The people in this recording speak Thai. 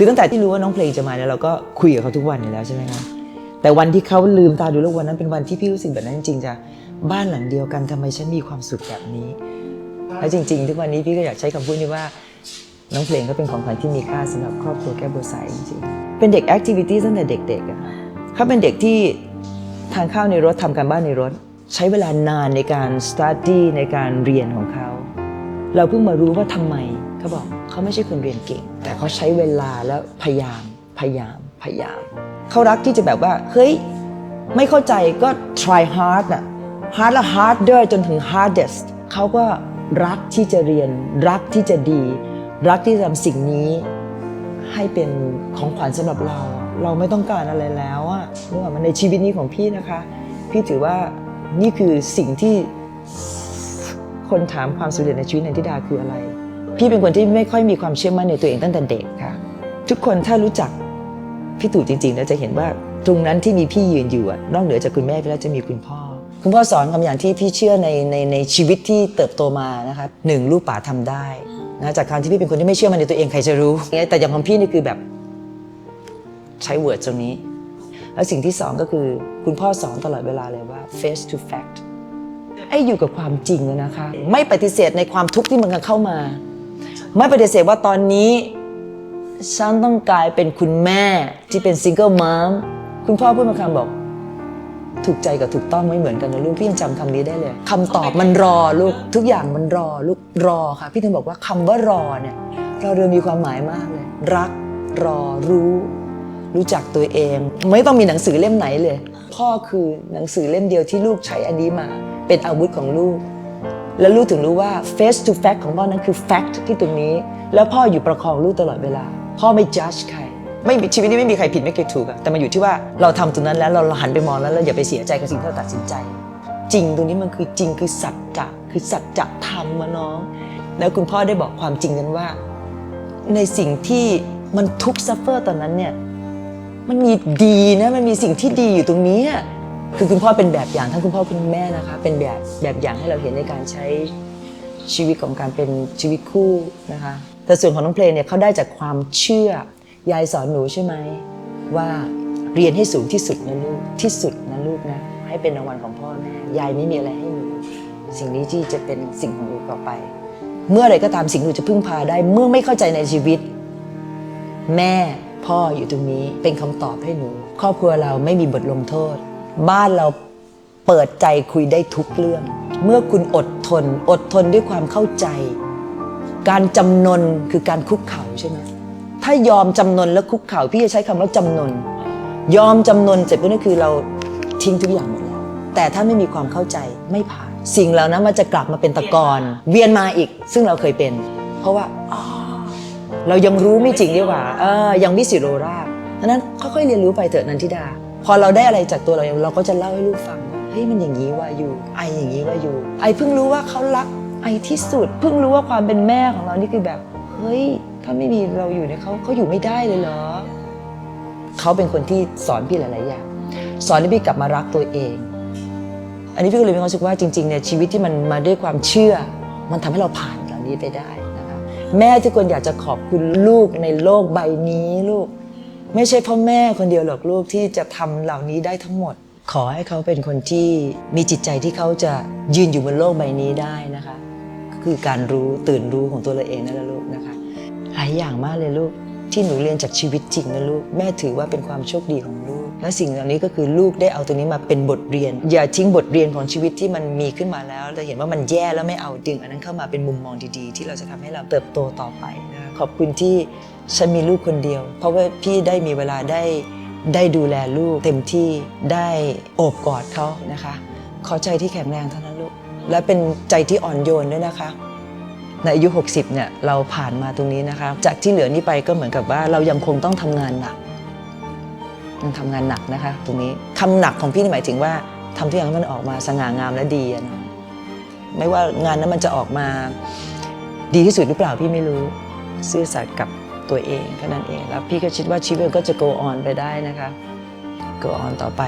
คือตั้งแต่ที่รู้ว่าน้องเพลงจะมาเนี่ยเราก็คุยกับเขาทุกวันอยู่แล้วใช่ไหมคะแต่วันที่เขาลืมตาดูแล้ววันนั้นเป็นวันที่พี่รู้สึกแบบนั้นจริงๆจ้ะบ้านหลังเดียวกันทำไมฉันมีความสุขแบบนี้แล้วจริง ๆ ทุกวันนี้พี่ก็อยากใช้คำพูดนี้ว่า น้องเพลงก็เป็นของขวัญที่มีค่าสำหรับครอบครัวแก้วบัวสายจริงๆเป็นเด็กแอคทิวิตี้ตั้งแต่เด็กๆอะค่ะเขาเป็นเด็กที่ทานข้าวในรถทำการบ้านในรถ ใช้เวลานานในการสต u d ดี้ในการเรียนของเขา เราเพิ่งมารู้ว่าทำไมเขาบอก เขาไม่ใช่คนเรียนเก่ง แต่เขาใช้เวลาแล้วพยายามพยายามพยายาม เขารักที่จะแบบว่าเฮ้ยไม่เข้าใจก็ try hard น่ะ hard แล้ว harder จนถึง hardest เขาก็รักที่จะเรียน รักที่จะดี รักที่จะทำสิ่งนี้ให้เป็นของขวัญสำหรับเรา เราไม่ต้องการอะไรแล้วอะนึกออกมาในชีวิตนี้ของพี่นะคะ พี่ถือว่านี่คือสิ่งที่คนถามความสำเร็จในชีวิตในทิดาคืออะไร พี่เป็นคนที่ไม่ค่อยมีความเชื่อมั่นในตัวเองตั้งแต่เด็กค่ะ ทุกคนถ้ารู้จักพี่ตู่จริงๆแล้วจะเห็นว่าตรงนั้นที่มีพี่ยืนอยู่นอกเหนือจากคุณแม่ไปแล้วจะมีคุณพ่อ คุณพ่อสอนคำอย่างที่พี่เชื่อในในในชีวิตที่เติบโตมานะคะหนึ่งลูกป่าทำได้นะจากการที่พี่เป็นคนที่ไม่เชื่อมันในตัวเองใครจะรู้แต่อย่างของพี่นี่คือแบบใช้ word ตรงนี้ แล้วสิ่งที่สองก็คือคุณพ่อสอนตลอดเวลาเลยว่า face to fact ไอ้อยู่กับความจริงนะคะ ไม่ปฏิเสธในความทุกข์ที่มันกำลังเข้ามา ไม่ปฏิเสธว่าตอนนี้ฉันต้องกลายเป็นคุณแม่ที่เป็น single mom คุณพ่อพูดมาคำบอก ถูกใจกับถูกต้องไม่เหมือนกันนะลูกพี่ยังจำคำนี้ได้เลยคำตอบมันรอลูกทุกอย่างมันรอลูกรอค่ะ พี่ถึงบอกว่าคำว่ารอเนี่ย เราเรือมีความหมายมากเลย รักรอรู้ รู้จักตัวเอง ไม่ต้องมีหนังสือเล่มไหนเลย พ่อคือหนังสือเล่มเดียวที่ลูกใช้อันนี้มา เป็นอาวุธของลูก แล้วลูกถึงรู้ว่า face to fact ของพ่อนั้นคือ fact ที่ตรงนี้ แล้วพ่ออยู่ประคองลูกตลอดเวลา พ่อไม่ judge ใคร ไม่ชีวิตนี้ไม่มีใครผิดไม่เคยถูกอะแต่มันอยู่ที่ว่าเราทำตรงนั้นแล้วเราหันไปมองแล้วเราอย่าไปเสียใจกับสิ่งที่เราตัดสินใจ จริงตรงนี้มันคือจริงคือสัจจะคือสัจธรรมมาน้อง แล้วคุณพ่อได้บอกความจริงกันว่า ในสิ่งที่มันทุกข์ซัฟเฟอร์ตอนนั้นเนี่ยมันมีดีนะมันมีสิ่งที่ดีอยู่ตรงนี้ คือคุณพ่อเป็นแบบอย่างทั้งคุณพ่อคุณแม่นะคะ เป็นแบบแบบอย่างให้เราเห็นในการใช้ชีวิตของการเป็นชีวิตคู่นะคะ แต่ส่วนของน้องเพลงเนี่ยเขาได้จากความเชื่อยายสอนหนูใช่ไหมว่าเรียนให้สูงที่สุดนะลูกที่สุดนะลูกนะให้เป็นรางวัลของพ่อแม่ยายไม่มีอะไรให้หนูสิ่งนี้ที่จะเป็นสิ่งของหนูต่อไป เมื่อไรก็ตามสิ่งหนูจะพึ่งพาได้ เมื่อไม่เข้าใจในชีวิต แม่พ่ออยู่ตรงนี้เป็นคำตอบให้หนู ครอบครัวเราไม่มีบทลงโทษ บ้านเราเปิดใจคุยได้ทุกเรื่อง เมื่อคุณอดทน อดทนด้วยความเข้าใจ การจำนนคือการคุกเข่าใช่ไหมถ้ายอมจำนนแล้วคุกเข่าพี่จะใช้คำว่าจำนน ยอมจำนนเสร็จปุ๊บนั่นคือเราทิ้งทุกอย่างหมดแล้วแต่ถ้าไม่มีความเข้าใจไม่ผ่าน สิ่งเหล่านั้นมันจะกลับมาเป็นตะกอนเวียนมาอีก ซึ่งเราเคยเป็น เพราะว่าเรายังรู้ไม่จริงดีกว่าเออยังมิสิโรราดังนั้นค่อยๆเรียนรู้ไปเถอะนันทิดา พอเราได้อะไรจากตัวเราเองเราก็จะเล่าให้ลูกฟังว่าเฮ้ยมันอย่างนี้ว่าอยู่ไออย่างนี้ว่าอยู่ ไอเพิ่งรู้ว่าเขารักไอที่สุด เพิ่งรู้ว่าความเป็นแม่ของเรานี่คือแบบ เฮ้ย ถ้าไม่มีเราอยู่เนี่ยเขาเขาอยู่ไม่ได้เลยเหรอเขาเป็นคนที่สอนพี่หลาย ๆ อย่าง สอนให้พี่กลับมารักตัวเอง อันนี้พี่ก็เลยมีความรู้สึกว่าจริง ๆ เนี่ยชีวิตที่มันมาด้วยความเชื่อ มันทำให้เราผ่านเหล่านี้ไปได้นะคะแม่ทุกคนอยากจะขอบคุณลูกในโลกใบนี้ลูก ไม่ใช่พ่อแม่คนเดียวหรอกลูกที่จะทำเหล่านี้ได้ทั้งหมด ขอให้เขาเป็นคนที่มีจิตใจที่เขาจะยืนอยู่บนโลกใบนี้ได้นะคะก็คือการรู้ตื่นรู้ของตัวเราเองนั่นแหละลูกนะคะหลายอย่างมากเลยลูกที่หนูเรียนจากชีวิตจริงนะลูกแม่ถือว่าเป็นความโชคดีของลูก และสิ่งเหล่านี้ก็คือลูกได้เอาตัวนี้มาเป็นบทเรียน อย่าทิ้งบทเรียนของชีวิตที่มันมีขึ้นมาแล้วเราเห็นว่ามันแย่แล้วไม่เอาดึง อันนั้นเข้ามาเป็นมุมมองดีๆ ที่เราจะทำให้เราเติบโตต่อไปนะขอบคุณที่ ฉันมีลูกคนเดียว เพราะว่าพี่ได้มีเวลาได้ได้ดูแลลูกเต็มที่ได้โอบกอดเขานะคะขอใจที่แข็งแรงเท่านั้นลูก และเป็นใจที่อ่อนโยนด้วยนะคะในอายุ 60 เนี่ยเราผ่านมาตรงนี้นะคะ จากที่เหลือนี้ไปก็เหมือนกับว่าเรายังคงต้องทำงานหนักยังทำงานหนักนะคะ ตรงนี้คำหนักของพี่นี่หมายถึงว่าทำทุกอย่างให้มันออกมาสง่างามและดีนะไม่ว่างานนั้นมันจะออกมาดีที่สุดหรือเปล่าพี่ไม่รู้ ซื่อสัตย์กับ ตัวเองแค่นั้นเองแล้วพี่ก็คิดว่าชีวิตก็จะ go on ไปได้นะคะ go on ต่อไป